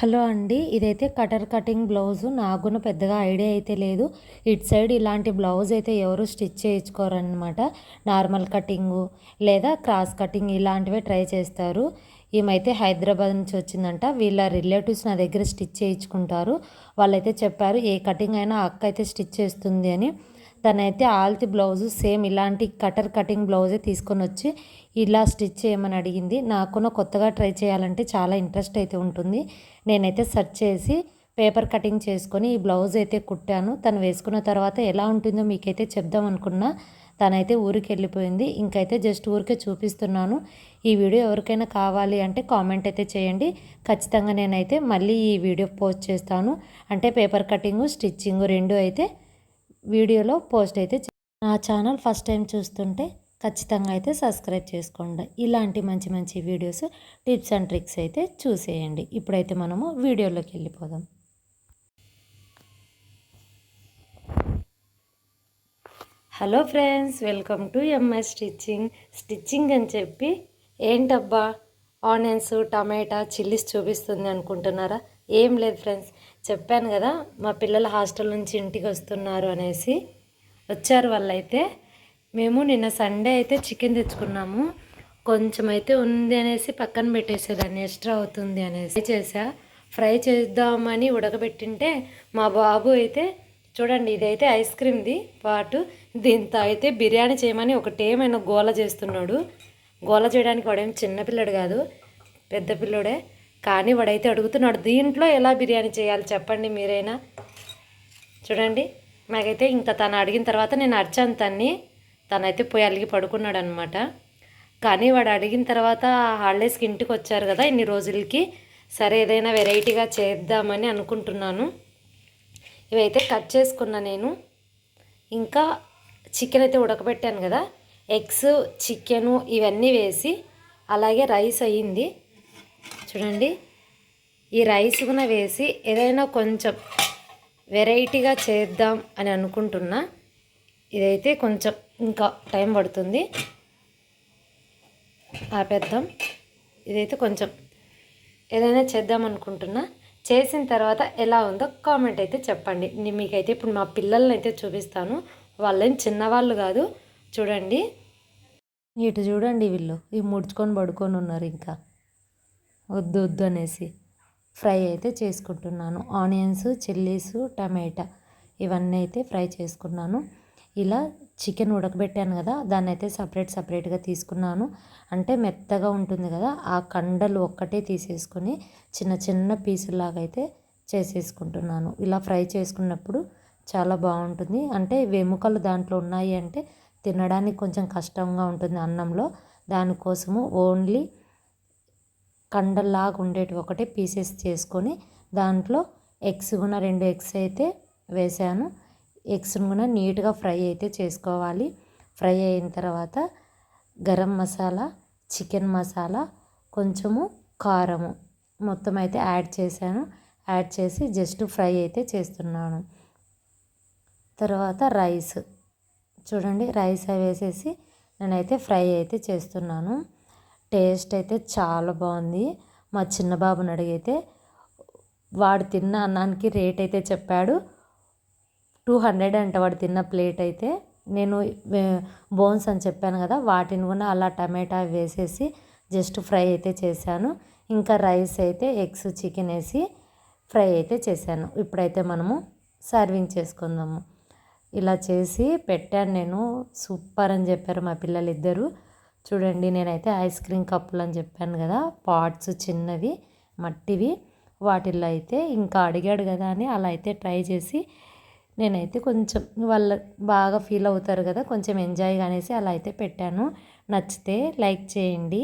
Hello అండి ఇదైతే cutter cutting blouse. నాకు పెద్దగా ఐడియా అయితే లేదు. ఇటు సైడ్ ఇలాంటి బ్లౌజ్ అయితే ఎవరు స్టిచ్ చేయించుకోరనమాట నార్మల్ కటింగు లేదా క్రాస్ కటింగ్ ఇలాంటివే ట్రై చేస్తారు. ఈమెయితే హైదరాబాద్ నుంచి వచ్చిందంట. వీళ్ళ రిలేటివ్స్ నా దగ్గర స్టిచ్ చేయించుకుంటారు. వాళ్ళైతే చెప్పారు ఏ కటింగ్ అయినా అక్క అయితే స్టిచ్ చేస్తుంది అని. తనైతే ఆల్తి బ్లౌజు సేమ్ ఇలాంటి కటర్ కటింగ్ బ్లౌజే తీసుకొని వచ్చి ఇలా స్టిచ్ చేయమని అడిగింది. నాకు కొత్తగా ట్రై చేయాలంటే చాలా ఇంట్రెస్ట్ అయితే ఉంటుంది. నేనైతే సెర్చ్ చేసి పేపర్ కటింగ్ చేసుకొని ఈ బ్లౌజ్ అయితే కుట్టాను. తను వేసుకున్న తర్వాత ఎలా ఉంటుందో మీకైతే చెప్దాం అనుకున్నా. తనైతే ఊరికి వెళ్ళిపోయింది. ఇంకైతే జస్ట్ ఊరికే చూపిస్తున్నాను. ఈ వీడియో ఎవరికైనా కావాలి అంటే కామెంట్ అయితే చేయండి. ఖచ్చితంగా నేనైతే మళ్ళీ ఈ వీడియో పోస్ట్ చేస్తాను. అంటే పేపర్ కటింగు స్టిచ్చింగ్ రెండు అయితే వీడియోలో పోస్ట్ అయితే నా ఛానల్ ఫస్ట్ టైం చూస్తుంటే ఖచ్చితంగా అయితే సబ్స్క్రైబ్ చేసుకోండి. ఇలాంటి మంచి మంచి వీడియోస్ టిప్స్ అండ్ ట్రిక్స్ అయితే చూసేయండి. ఇప్పుడైతే మనము వీడియోలోకి వెళ్ళిపోదాం. Hello friends welcome to MI stitching. Stitching అని చెప్పి ఏంటబ్బా? ఆనియన్స్ టమాటా చిల్లీస్ చూపిస్తుంది అనుకుంటున్నారా? ఏం లేదు ఫ్రెండ్స్. చెప్పాను కదా మా పిల్లలు హాస్టల్ నుంచి ఇంటికి వస్తున్నారు అనేసి. వచ్చారు వాళ్ళైతే. మేము నిన్న సండే అయితే చికెన్ తెచ్చుకున్నాము. కొంచెం అయితే ఉంది అనేసి పక్కన పెట్టేసేదాన్ని ఎక్స్ట్రా అవుతుంది అనేసి చేసా. ఫ్రై చేద్దామని ఉడకబెట్టింటే మా బాబు అయితే చూడండి ఇదైతే ఐస్ క్రీమ్ది పాటు దీంతో అయితే బిర్యానీ చేయమని ఒకటేమైనా గోల చేస్తున్నాడు. గోల చేయడానికి వాడేం చిన్నపిల్లడు కాదు పెద్ద పిల్లడే. కానీ వాడైతే అడుగుతున్నాడు దీంట్లో ఎలా బిర్యానీ చేయాలి చెప్పండి మీరైనా. చూడండి మాకైతే ఇంకా తను అడిగిన తర్వాత నేను అరిచాను తన్ని. తనైతే పోయి అలిగి పడుకున్నాడు అనమాట కానీ వాడు అడిగిన తర్వాత హాలిడేస్కి ఇంటికి వచ్చారు కదా ఇన్ని రోజులకి. సరే ఏదైనా వెరైటీగా చేద్దామని అనుకుంటున్నాను. ఇవైతే కట్ చేసుకున్నా నేను. ఇంకా చికెన్ అయితే ఉడకబెట్టాను కదా. ఎగ్స్ చికెను ఇవన్నీ వేసి అలాగే రైస్ అయ్యింది. చూడండి ఈ రైస్ కూడా వేసి ఏదైనా కొంచెం వెరైటీగా చేద్దాం అని అనుకుంటున్నా. ఇదైతే కొంచెం ఇంకా టైం పడుతుంది. ఆపేద్దాం. ఇదైతే కొంచెం ఏదైనా చేద్దాం అనుకుంటున్నా. చేసిన తర్వాత ఎలా ఉందో కామెంట్ అయితే చెప్పండి. మీకైతే ఇప్పుడు మా పిల్లల్ని అయితే చూపిస్తాను. వాళ్ళేం చిన్నవాళ్ళు కాదు. చూడండి. ఇటు చూడండి వీళ్ళు. ఇవి ముడుచుకొని పడుకొని ఉన్నారు ఇంకా. వద్దు వద్దు అనేసి ఫ్రై అయితే చేసుకుంటున్నాను. ఆనియన్స్ చిల్లీస్ టమాటా ఇవన్నీ అయితే ఫ్రై చేసుకున్నాను. ఇలా చికెన్ ఉడకబెట్టాను కదా దాన్ని అయితే సపరేట్ సపరేట్గా తీసుకున్నాను. అంటే మెత్తగా ఉంటుంది కదా ఆ కండలు ఒక్కటే తీసేసుకొని చిన్న చిన్న పీసులాగా అయితే చేసేసుకుంటున్నాను. ఇలా ఫ్రై చేసుకున్నప్పుడు చాలా బాగుంటుంది. అంటే వెముకలు దాంట్లో ఉన్నాయి అంటే తినడానికి కొంచెం కష్టంగా ఉంటుంది అన్నంలో. దానికోసము ఓన్లీ కండల్లాగా ఉండేటివి ఒకటి పీసెస్ చేసుకొని దాంట్లో ఎగ్స్ కూడా రెండు ఎగ్స్ అయితే వేసాను. ఎగ్స్ను కూడా నీట్గా ఫ్రై అయితే చేసుకోవాలి. ఫ్రై అయిన తర్వాత గరం మసాలా చికెన్ మసాలా కొంచెము కారము మొత్తం అయితే యాడ్ చేశాను. యాడ్ చేసి జస్ట్ ఫ్రై అయితే చేస్తున్నాను. తర్వాత రైస్. చూడండి రైస్ వేసేసి నేనైతే ఫ్రై అయితే చేస్తున్నాను. టేస్ట్ అయితే చాలా బాగుంది. మా చిన్న బాబుని అడిగితే వాడు తిన్న అన్నానికి రేట్ అయితే చెప్పాడు. టూ హండ్రెడ్ అంట వాడు తిన్న ప్లేట్ అయితే. నేను బోన్స్ అని చెప్పాను కదా వాటిని కూడా అలా టమాటా వేసేసి జస్ట్ ఫ్రై అయితే చేశాను. ఇంకా రైస్ అయితే ఎగ్స్ చికెన్ వేసి ఫ్రై అయితే చేశాను. ఇప్పుడైతే మనము సర్వింగ్ చేసుకుందాము. ఇలా చేసి పెట్టాను నేను. సూపర్ అని చెప్పారు మా పిల్లలు ఇద్దరు చూడండి నేనైతే ఐస్ క్రీమ్ కప్పులు అని చెప్పాను కదా పాట్స్ చిన్నవి మట్టివి. వాటిల్లో అయితే ఇంకా అడిగాడు కదా అని అలా అయితే ట్రై చేసి నేనైతే కొంచెం వాళ్ళ బాగా ఫీల్ అవుతారు కదా కొంచెం ఎంజాయ్ అనేసి అలా అయితే పెట్టాను. నచ్చితే లైక్ చేయండి.